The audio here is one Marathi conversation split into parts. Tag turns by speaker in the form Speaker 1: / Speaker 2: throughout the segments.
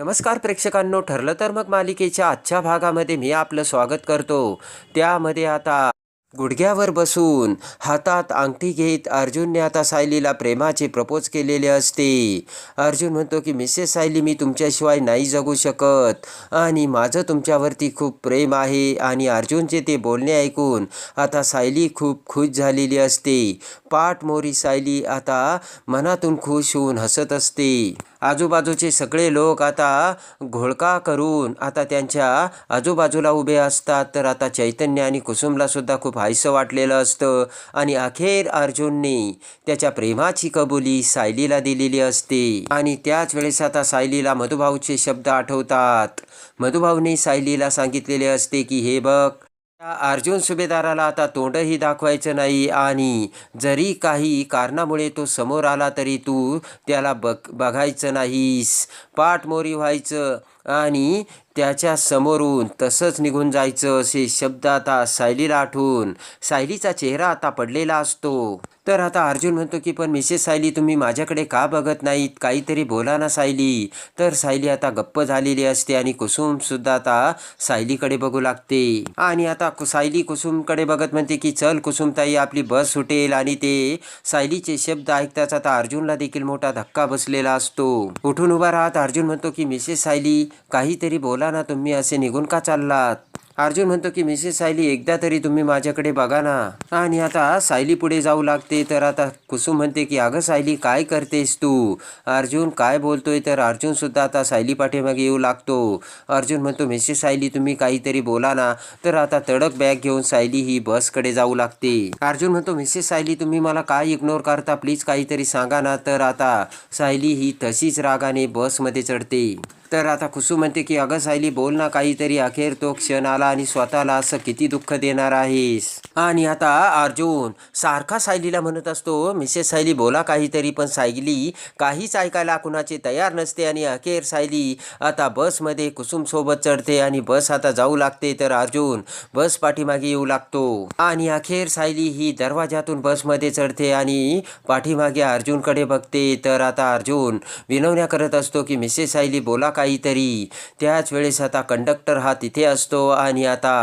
Speaker 1: नमस्कार प्रेक्षकांनो ठरलं तर मग मालिकेच्या आजच्या भागामध्ये मी आपलं स्वागत करतो. त्यामध्ये आता गुडघ्यावर बसून हातात अंगठी घेत अर्जुनने आता सायलीला प्रेमाचे प्रपोज केलेले असते. अर्जुन म्हणतो की मिसेस सायली मी तुमच्याशिवाय नाही जगू शकत आणि माझं तुमच्यावरती खूप प्रेम आहे. आणि अर्जुनचे ते बोलणे ऐकून आता सायली खूप खुश झालेली असते. पाठमोरी सायली आता मनातून खुश होऊन हसत असते. आजूबाजूचे सगळे लोक आता घोळका करून आता त्यांच्या आजूबाजूला उभे असतात. तर आता चैतन्य आणि कुसुमलासुद्धा खूप हायसं वाटलेलं असतं. आणि अखेर अर्जुनने त्याच्या प्रेमाची कबुली सायलीला दिलेली असते. आणि त्याच वेळेस आता सायलीला मधुभाऊचे शब्द आठवतात. मधुभाऊने सायलीला सांगितलेले असते की हे बघ त्या अर्जुन सुभेदाराला आता तोंडही दाखवायचं नाही आणि जरी काही कारणामुळे तो समोर आला तरी तू त्याला बघ बघायचं नाहीस. पाठमोरी व्हायचं आणि त्याच्या समोरून तसंच निघून जायचं असे शब्द आता सायलीला आठवून. सायलीचा चेहरा आता पडलेला असतो. तर आता अर्जुन म्हणतो की पण मिसेस सायली तुम्ही माझ्याकडे का बघत नाहीत? काहीतरी बोला ना सायली. तर सायली आता गप्प झालेली असते आणि कुसुमसुद्धा आता सायलीकडे बघू लागते. आणि आता कु- सायली कुसुमकडे बघत म्हणते की चल कुसुमताई आपली बस सुटेल. आणि ते सायलीचे शब्द ऐकताच आता अर्जुनला देखील मोठा धक्का बसलेला असतो. उठून उभा राहत अर्जुन म्हणतो की मिसेस सायली काहीतरी बोला ना तुम्ही असे निघून का चाललात? अर्जुन म्हणतो की मिसेस सायली एकदा तरी तुम्ही माझ्याकडे बघा ना. आणि आता सायली पुढे जाऊ लागते तर आता कुसुम म्हणते की अगं सायली काय करतेस तू? अर्जुन काय बोलतोय? तर अर्जुन सुद्धा आता सायली पाठीमागे येऊ लागतो. अर्जुन म्हणतो मिसेस सायली तुम्ही काहीतरी बोला ना. तर आता तडक बॅग घेऊन सायली ही बसकडे जाऊ लागते. अर्जुन म्हणतो मिसेस सायली तुम्ही मला काय इग्नोर करता? प्लीज काहीतरी सांगा ना. तर आता सायली ही तशीच रागाने बसमध्ये चढते. तर आता कुसुम म्हणते की अगं सायली बोल ना काहीतरी. अखेर तो क्षण आला आणि स्वतःला असं किती दुःख देणार आहेस? आणि आता अर्जुन सारखा सायलीला म्हणत असतो मिसेस सायली बोला काहीतरी पण सायली काहीच ऐकायला कुणाचे तयार नसते आणि अखेर सायली आता बसमध्ये कुसुमसोबत चढते आणि बस आता जाऊ लागते. तर अर्जुन बस पाठीमागे येऊ लागतो. आणि अखेर सायली ही दरवाजातून बसमध्ये चढते आणि पाठीमागे अर्जुनकडे बघते. तर आता अर्जुन विनवण्या करत असतो की मिसेस सायली बोला काहीतरी. त्याच वेळेस आता कंडक्टर हा तिथे असतो आणि आता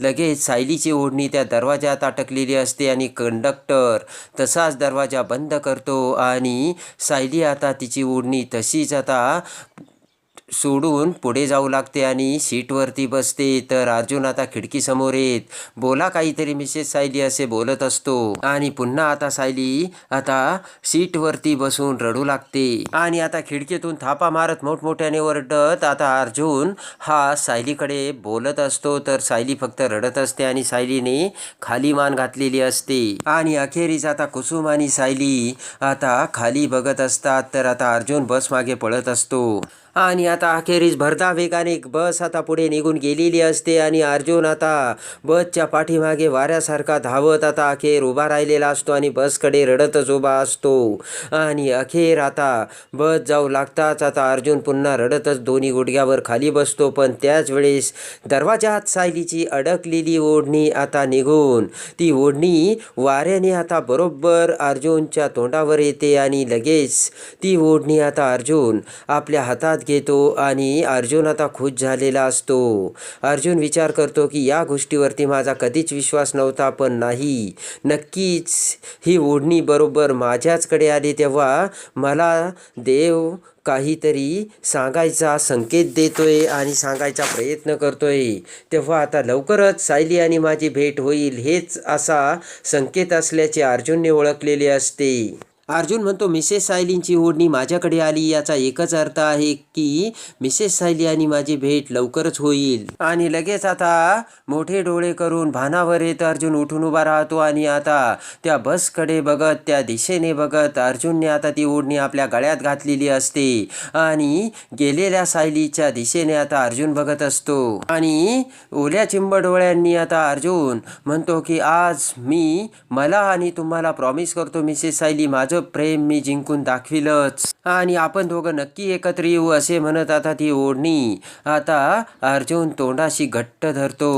Speaker 1: लगेच सायलीची ओढणी त्या दरवाजात अटकलेली असते आणि कंडक्टर तसाच दरवाजा बंद करतो आणि सायली आता तिची ओढणी तशीच आता सोडून पुढे जाऊ लागते आणि सीटवरती बसते. तर अर्जुन आता खिडकीसमोर येत बोला काहीतरी मिसेस सायली असे बोलत असतो. आणि पुन्हा आता सायली आता सीटवरती बसून रडू लागते. आणि आता खिडकीतून थापा मारत मोठमोठ्याने ओरडत आता अर्जुन हा सायलीकडे बोलत असतो. तर सायली फक्त रडत असते आणि सायलीने खाली मान घातलेली असते. आणि अखेरीस आता कुसुम आणि सायली आता खाली बघत असतात. तर आता अर्जुन बस मागे पळत असतो. आणि आता अखेरीस भरता वेगाने एक बस आता पुढे निघून गेलेली असते आणि अर्जुन आता बसच्या पाठीमागे वाऱ्यासारखा धावत आता अखेर उभा राहिलेला असतो आणि बसकडे रडतच उभा असतो. आणि अखेर आता बस जाऊ लागताच आता अर्जुन पुन्हा रडतच दोन्ही गुडघ्यावर खाली बसतो पण त्याच वेळेस दरवाजात सायलीची अडकलेली ओढणी आता निघून ती ओढणी वाऱ्याने आता बरोबर अर्जुनच्या तोंडावर येते आणि लगेच ती ओढणी आता अर्जुन आपल्या हातात घेतो आणि अर्जुन आता खुश झालेला असतो. अर्जुन विचार करतो की या गोष्टीवरती माझा कधीच विश्वास नव्हता पण नाही. नक्कीच ही ओढणी बरोबर माझ्याचकडे आली तेव्हा मला देव काहीतरी सांगायचा संकेत देतोय आणि सांगायचा प्रयत्न करतोय. तेव्हा आता लवकरच सायली आणि माझी भेट होईल हेच असा संकेत असल्याचे अर्जुनने ओळखलेले असते. अर्जुन म्हणतो मिसेस सायलींची ओढणी माझ्याकडे आली. याचा एकच अर्थ आहे की मिसेस सायली आणि माझी भेट लवकरच होईल. आणि लगेच आता मोठे डोळे करून भानावर येत अर्जुन उठून उभा राहतो आणि आता त्या बसकडे बघत त्या दिशेने बघत अर्जुनने आता ती ओढणी आपल्या गळ्यात घातलेली असते. आणि गेलेल्या सायलीच्या दिशेने आता अर्जुन बघत असतो. आणि ओल्या चिंब डोळ्यांनी आता अर्जुन म्हणतो की आज मी मला आणि तुम्हाला प्रॉमिस करतो मिसेस सायली माझं प्रेम मी जिंकून दाखविलंच. आणि आपण दोघं नक्की एकत्र येऊ असे म्हणत आता ती ओढणी. आता अर्जुन तोंडाशी घट्ट धरतो.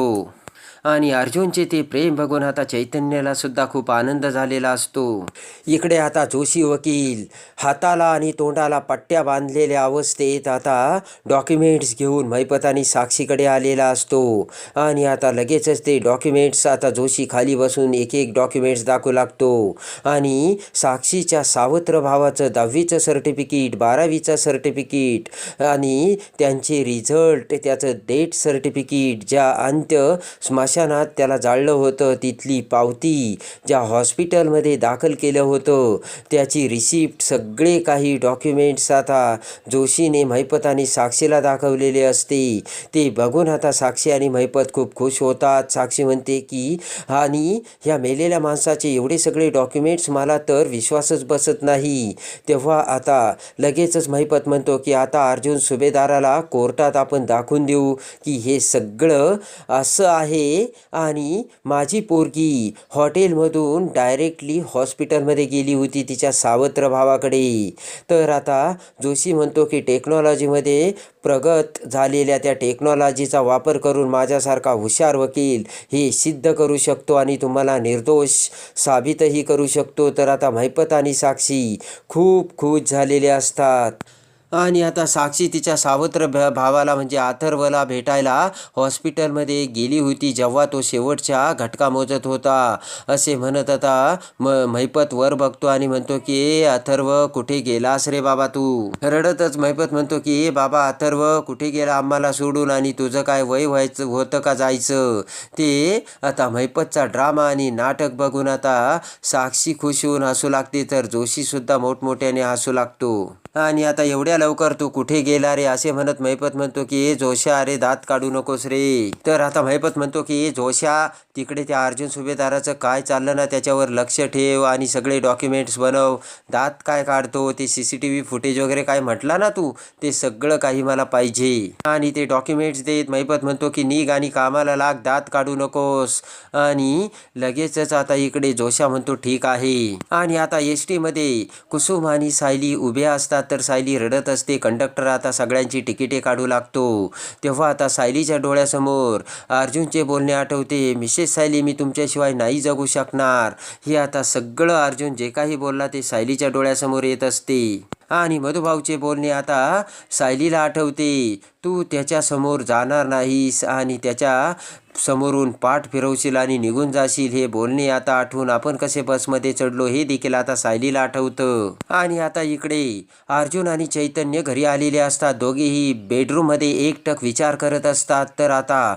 Speaker 1: आणि अर्जुनचे ते प्रेम बघून आता चैतन्याला सुद्धा खूप आनंद झालेला असतो. इकडे आता जोशी वकील हाताला आणि तोंडाला पट्ट्या बांधलेल्या अवस्थेत आता डॉक्युमेंट्स घेऊन मैपत आणि साक्षीकडे आलेला असतो. आणि आता लगेचच ते डॉक्युमेंट्स आता जोशी खाली बसून एक एक डॉक्युमेंट्स दाखवू लागतो. आणि साक्षीच्या सावत्र भावाचं दहावीचं सर्टिफिकेट बारावीचं सर्टिफिकेट आणि त्यांचे रिझल्ट त्याचं डेट सर्टिफिकेट ज्या अंत्य स्मशानात त्याला जाळलं होतं. तिथली पावती ज्या हॉस्पिटलमध्ये दाखल केलं होतं त्याची रिसिप्ट सगळे काही डॉक्युमेंट्स आता जोशीने महिपत आणि साक्षीला दाखवलेले असते. ते बघून आता साक्षी आणि महिपत खूप खुश होतात. साक्षी म्हणते की आणि ह्या मेलेल्या माणसाचे एवढे सगळे डॉक्युमेंट्स मला तर विश्वासच बसत नाही. तेव्हा आता लगेचच महिपत म्हणतो की आता अर्जुन सुभेदाराला कोर्टात आपण दाखवून देऊ की हे सगळं असं आहे आणि माझी पोरगी हॉटेलमधून डायरेक्टली हॉस्पिटलमध्ये गेली होती तिच्या सावत्र भावाकडे. तर आता जोशी म्हणतो की टेक्नॉलॉजीमध्ये प्रगत झालेल्या त्या टेक्नॉलॉजीचा वापर करून माझ्यासारखा हुशार वकील हे सिद्ध करू शकतो आणि तुम्हाला निर्दोष साबितही करू शकतो. तर आता महिपत आणि साक्षी खूप खुश झालेले असतात. आणि आता साक्षी तिच्या सावत्र भावाला म्हणजे अथर्वला भेटायला हॉस्पिटलमध्ये गेली होती जेव्हा तो शेवटच्या घटका मोजत होता. असे म्हणत आता म महिपत वर बघतो आणि म्हणतो की ए अथर्व कुठे गेलास रे बाबा तू? रडतच महिपत म्हणतो की ए बाबा अथर्व कुठे गेला आम्हाला सोडून आणि तुझं काय वय व्हायचं होतं का जायचं? ते आता महिपतचा ड्रामा आणि नाटक बघून आता साक्षी खुश होऊन हसू लागते तर जोशीसुद्धा मोठमोठ्याने हसू लागतो. आणि आता एवढ्या लवकर तू कुठे गेला रे? असे म्हणत महिपत म्हणतो की ए जोशा अरे दात काढू नकोस रे. तर आता महिपत म्हणतो की ए जोशा तिकडे त्या अर्जुन सुभेदाराचं काय चाललं ना त्याच्यावर लक्ष ठेव आणि सगळे डॉक्युमेंट्स बनव. दात काय काढतो ते C C T V footage वगैरे काय म्हटला ना तू? ते सगळं काही मला पाहिजे. आणि ते डॉक्युमेंट्स देत महिपत म्हणतो की निघ आणि कामाला लाग दात काढू नकोस. आणि लगेचच आता इकडे जोशा म्हणतो ठीक आहे. आणि आता एस टीमध्ये कुसुम आणि सायली उभ्या असतात तर सायली रडत असते. कंडक्टर आता सगळ्यांची तिकिटे काढू लागतो. तेव्हा आता सायलीच्या डोळ्यासमोर अर्जुनचे बोलणे आठवते. मिसेस सायली मी तुमच्याशिवाय नाही जगू शकणार. हे आता सगळं अर्जुन जे काही बोलला ते सायलीच्या डोळ्यासमोर येत असते. आणि मधुभाऊचे बोलणे आता सायलीला आठवते. तू त्याच्यासमोर जाणार नाहीस आणि त्याच्या समोरून पाठ फिरवशील आणि निघून जाशील हे बोलणे आता आठवून आपण कसे बसमध्ये चढलो हे देखील आता सायलीला आठवतं. आणि आता इकडे अर्जुन आणि चैतन्य घरी आलेले असतात. दोघेही बेडरूममध्ये एकटक विचार करत असतात. तर आता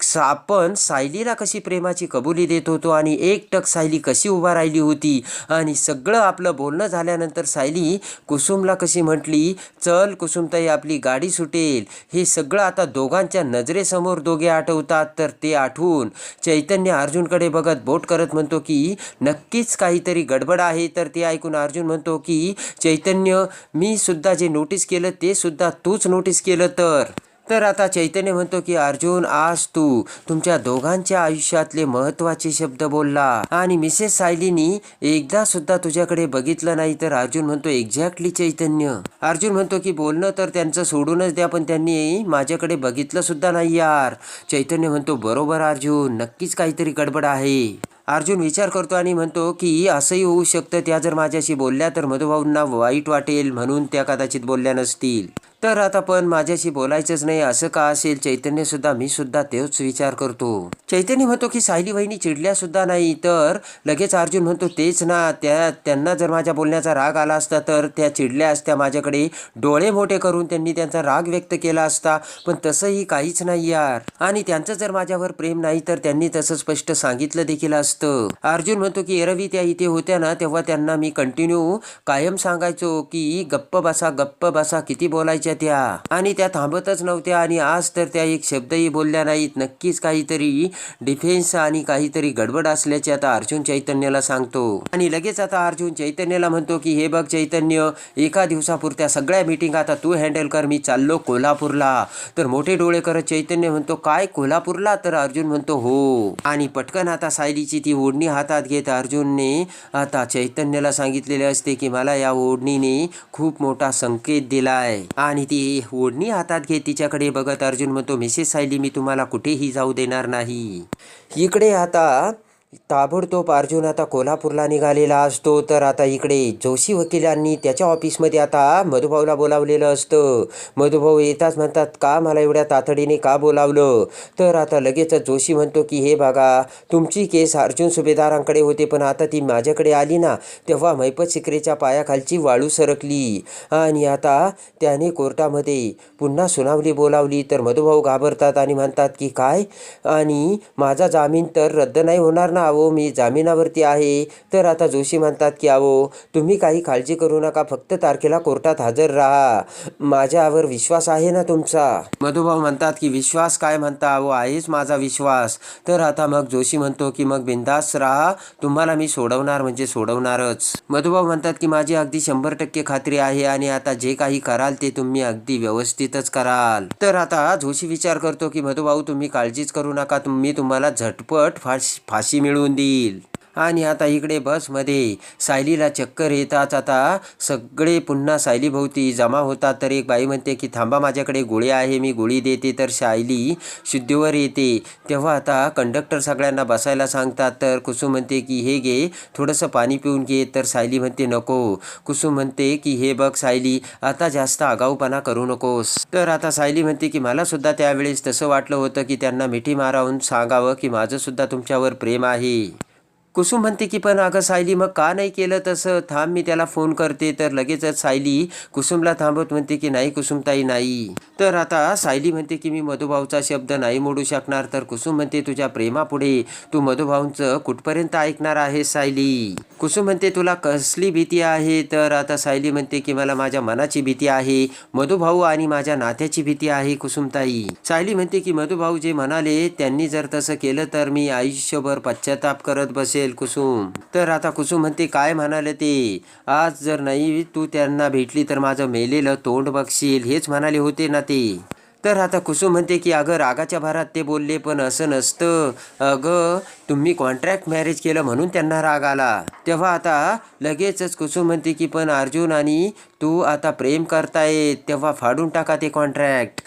Speaker 1: स- आपण सायलीला कशी प्रेमाची कबुली देत होतो आणि एकटक सायली कशी उभा राहिली होती? आणि सगळं आपलं बोलणं झाल्यानंतर सायली कुसुमला कशी म्हटली चल कुसुमताई आपली गाडी सुटेल. हे सगळं आता दोघांच्या नजरेसमोर दोघे आठवतात. तर ते आठवून चैतन्य अर्जुनकडे बघत बोट करत म्हणतो की नक्कीच काहीतरी गडबड आहे. तर ते ऐकून अर्जुन म्हणतो की चैतन्य मी सुद्धा जे नोटीस केलं ते सुद्धा तूच नोटीस केलं तर. तर आता चैतन्य म्हणतो की अर्जुन आज तू तुमच्या दोघांच्या आयुष्यातले महत्त्वाचे शब्द बोलला आणि मिसेस सायलीनी एकदा सुद्धा तुझ्याकडे बघितलं नाही तर अर्जुन म्हणतो एक्झॅक्टली चैतन्य. अर्जुन म्हणतो की बोलणं तर त्यांचं सोडूनच द्या पण त्यांनी माझ्याकडे बघितलं सुद्धा नाही यार. चैतन्य म्हणतो बरोबर अर्जुन नक्कीच काहीतरी गडबड आहे. अर्जुन विचार करतो आणि म्हणतो की असंही होऊ शकतं त्या जर माझ्याशी बोलल्या तर मधुभाऊंना वाईट वाटेल म्हणून त्या कदाचित बोलल्या नसतील. तर आता पण माझ्याशी बोलायचंच नाही असं का असेल? चैतन्य सुद्धा मी सुद्धा तेच विचार करतो. चैतन्य म्हणतो की सायली वहिनी चिडल्या सुद्धा नाही तर लगेच अर्जुन म्हणतो तेच ना त्या त्यांना जर माझ्या बोलण्याचा राग आला असता तर त्या चिडल्या असत्या माझ्याकडे. डोळे मोठे करून त्यांनी त्यांचा राग व्यक्त केला असता पण तसंही काहीच नाही यार. आणि त्यांचं जर माझ्यावर प्रेम नाही तर त्यांनी तसं स्पष्ट सांगितलं देखील असतं. अर्जुन म्हणतो की एरवी त्या इथे होत्या ना तेव्हा त्यांना मी कंटिन्यू कायम सांगायचो की गप्प बसा गप्प बसा किती बोलायच्या त्या. आणि त्या थांबतच नव्हत्या. आणि आज तर त्या एक शब्दही बोलल्या नाहीत. नक्कीच काहीतरी डिफेन्स आणि काहीतरी गडबड असल्याचे आता अर्जुन चैतन्याला सांगतो. आणि लगेच आता अर्जुन चैतन्याला म्हणतो की हे बघ चैतन्य एका दिवसापुरत्या सगळ्या मीटिंग आता तू हँडल कर. मी चाललो कोल्हापूरला. तर मोठे डोळे करत चैतन्य म्हणतो काय कोल्हापूरला? तर अर्जुन म्हणतो हो. आणि पटकन आता सायलीची ती ओढणी हातात घेत अर्जुनने आता चैतन्याला सांगितलेले असते की मला या ओढणीने खूप मोठा संकेत दिलाय. आणि आणि ती ओढणी हातात घेत तिच्याकडे बघत अर्जुन म्हणतो मिसेस सायली मी तुम्हाला कुठेही जाऊ देणार नाही. इकडे आता ताबडतोब अर्जुन आता कोल्हापूरला निघालेला असतो. तर आता इकडे जोशी वकिलांनी त्याच्या ऑफिसमध्ये आता मधुभाऊला बोलावलेलं असतं. मधुभाऊ येताच म्हणतात का मला एवढ्या तातडीने का बोलावलं? तर आता लगेचच जोशी म्हणतो की हे बघा तुमची केस अर्जुन सुभेदारांकडे होते पण आता ती माझ्याकडे आली ना तेव्हा मैपत शिकरेच्या पायाखालची वाळू सरकली. आणि आता त्याने कोर्टामध्ये पुन्हा सुनावणी बोलावली. तर मधुभाऊ घाबरतात आणि म्हणतात की काय? आणि माझा जामीन तर रद्द नाही होणार ना अहो मी जामिनावरती आहे. तर आता जोशी म्हणतात की अहो तुम्ही काही काळजी करू नका फक्त तारखेला कोर्टात हजर राहा. माझ्यावर विश्वास आहे ना तुमचा? मधुभाऊ म्हणतात की विश्वास काय म्हणता अहो आहेच माझा विश्वास. तर आता मग जोशी म्हणतो की मग बिंदास राहा. तुम्हाला मी सोडवणार म्हणजे सोडवणारच. मधुभाऊ म्हणतात की माझी अगदी शंभर टक्के खात्री आहे आणि आता जे काही कराल ते तुम्ही अगदी व्यवस्थितच कराल. तर आता जोशी विचार करतो की मधुभाऊ तुम्ही काळजीच करू नका. मी तुम्हाला झटपट फाश फाशी मिळवून देईल. आणि आता इकडे बसमध्ये सायलीला चक्कर येताच आता सगळे पुन्हा सायलीभोवती जमा होतात. तर एक बाई म्हणते की थांबा माझ्याकडे गोळी आहे मी गोळी देते. तर सायली शुद्धीवर येते. तेव्हा आता कंडक्टर सगळ्यांना बसायला सांगतात. तर कुसुम म्हणते की हे घे थोडंसं पाणी पिऊन घे. तर सायली म्हणते नको. कुसुम म्हणते की हे बघ सायली आता जास्त आगाऊपणा करू नकोस. तर आता सायली म्हणते की मला सुद्धा त्यावेळेस तसं वाटलं होतं की त्यांना मिठी मारावून सांगावं की माझं सुद्धा तुमच्यावर प्रेम आहे. कुसुम म्हणते की पण अगं सायली मग का नाही केलं तसं? थांब मी त्याला फोन करते. तर लगेचच सायली कुसुमला थांबवत म्हणते की नाही कुसुमताई नाही. तर आता सायली म्हणते की मी मधुभाऊचा शब्द नाही मोडू शकणार. तर कुसुम म्हणते तुझ्या प्रेमापुढे तू मधुभाऊंचं कुठपर्यंत ऐकणार आहे सायली? कुसुम म्हणते तुला कसली भीती आहे? तर आता सायली म्हणते की मला माझ्या मनाची भीती आहे मधुभाऊ आणि माझ्या नात्याची भीती आहे कुसुमताई सायली म्हणते की मधुभाऊ जे म्हणाले त्यांनी जर तसं केलं तर मी आयुष्यभर पश्चाताप करत बसेल. कुसुम. तर आता कुसुम म्हणते काय म्हणाले ते? आज जर नाही तू त्यांना भेटली तर माझं मेलेलं तोंड बघशील. हेच म्हणाले होते ना ते. तर आता कुसुम म्हणते की अगं रागाच्या भारात ते बोलले पण असं नसतं. अगं तुम्ही कॉन्ट्रॅक्ट मॅरेज केलं म्हणून त्यांना राग आला. तेव्हा आता लगेचच कुसुम म्हणते की पण अर्जुन आणि तू आता प्रेम करतायत तेव्हा फाडून टाका ते कॉन्ट्रॅक्ट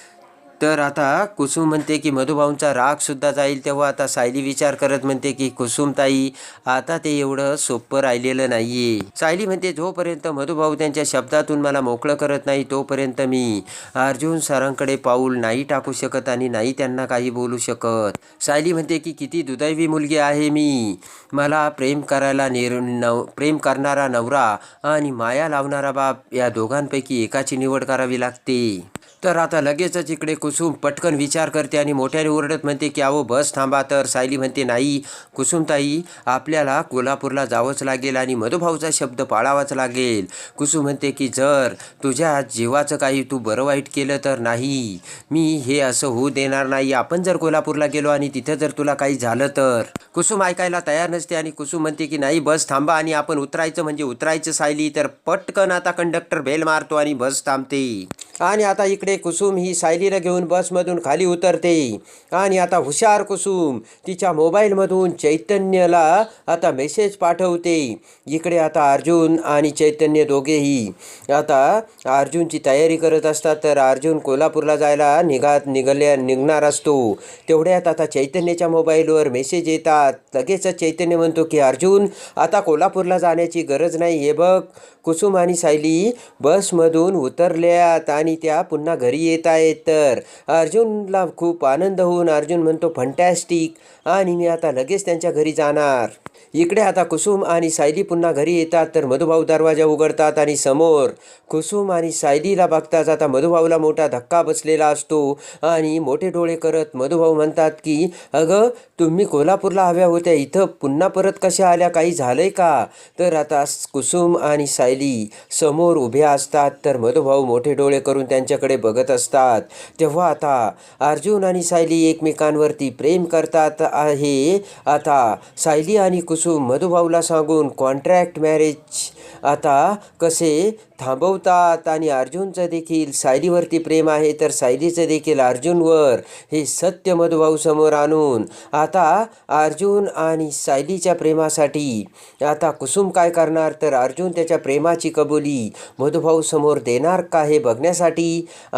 Speaker 1: तर आता कुसुम म्हणते की मधुभाऊंचा रागसुद्धा जाईल तेव्हा आता सायली विचार करत म्हणते की कुसुमताई आता ते एवढं सोपं राहिलेलं नाहीये. सायली म्हणते जोपर्यंत मधुभाऊ त्यांच्या शब्दातून मला मोकळं करत नाही तोपर्यंत मी अर्जुन सरांकडे पाऊल नाही टाकू शकत आणि नाही त्यांना काही बोलू शकत. सायली म्हणते की किती दुदैवी मुलगी आहे मी. मला प्रेम करायला निर नव प्रेम करणारा नवरा आणि माया लावणारा बाप या दोघांपैकी एकाची निवड करावी लागते. तर आता लगेचच इकडे कुसुम पटकन विचार करते आणि मोठ्याने ओरडत म्हणते की अहो बस थांबा तर. सायली म्हणते नाही कुसुमताई आपल्याला कोल्हापूरला जावंच लागेल आणि मधुभाऊचा शब्द पाळावाच लागेल. कुसुम म्हणते की जर तुझ्या जीवाचं काही तू बरं वाईट केलं तर नाही. मी हे असं होऊ देणार नाही. आपण जर कोल्हापूरला गेलो आणि तिथं जर तुला काही झालं तर. कुसुम ऐकायला तयार नसते आणि कुसुम म्हणते की नाही बस थांबा आणि आपण उतरायचं म्हणजे उतरायचं सायली. तर पटकन आता कंडक्टर बेल मारतो आणि बस थांबते. आणि आता इकडे कुसुम ही सायलीला घेऊन बसमधून खाली उतरते. आणि आता हुशार कुसुम तिच्या मोबाईलमधून चैतन्यला आता मेसेज पाठवते. इकडे आता अर्जुन आणि चैतन्य दोघेही आता अर्जुनची तयारी करत असतात. तर अर्जुन कोल्हापूरला जायला निघात निघाल्या निघणार असतो. तेवढ्यात आता चैतन्याच्या मोबाईलवर मेसेज येतात. लगेचच चैतन्य म्हणतो की अर्जुन आता कोल्हापूरला जाण्याची गरज नाही. हे बघ कुसुम आणि सायली बसमधून उतरल्यात आणि त्या पुन्हा घरी येत आहेत तर अर्जुनला खूप आनंद होऊन अर्जुन म्हणतो फंटॅस्टिक आणि मी आता लगेच त्यांच्या घरी जाणार. इकडे आता कुसुम आणि सायली पुन्हा घरी येतात तर मधुभाऊ दरवाजा उघडतात आणि समोर कुसुम आणि सायलीला बघताच आता मधुभाऊला मोठा धक्का बसलेला असतो आणि मोठे डोळे करत मधुभाऊ म्हणतात की अगं तुम्ही कोल्हापूरला हव्या होत्या. इथं पुन्हा परत कशा आल्या? काही झालंय का? तर आता कुसुम आणि सायली समोर उभ्या असतात तर मधुभाऊ मोठे डोळे करून त्यांच्याकडे बघत असतात. तेव्हा आता अर्जुन आणि सायली एकमेकांवरती प्रेम करतात आहे. आता सायली आणि कुसुम मधुभाऊला सांगून कॉन्ट्रॅक्ट मॅरेज आता कसे थांबवतात आणि अर्जुनचं देखील सायलीवरती प्रेम आहे तर सायलीचं देखील अर्जुनवर हे सत्य मधुभाऊ समोर आणून आता अर्जुन आणि सायलीच्या प्रेमासाठी आता कुसुम काय करणार? तर अर्जुन त्याच्या प्रेमाची कबुली मधुभाऊ समोर देणार का हे बघण्यासाठी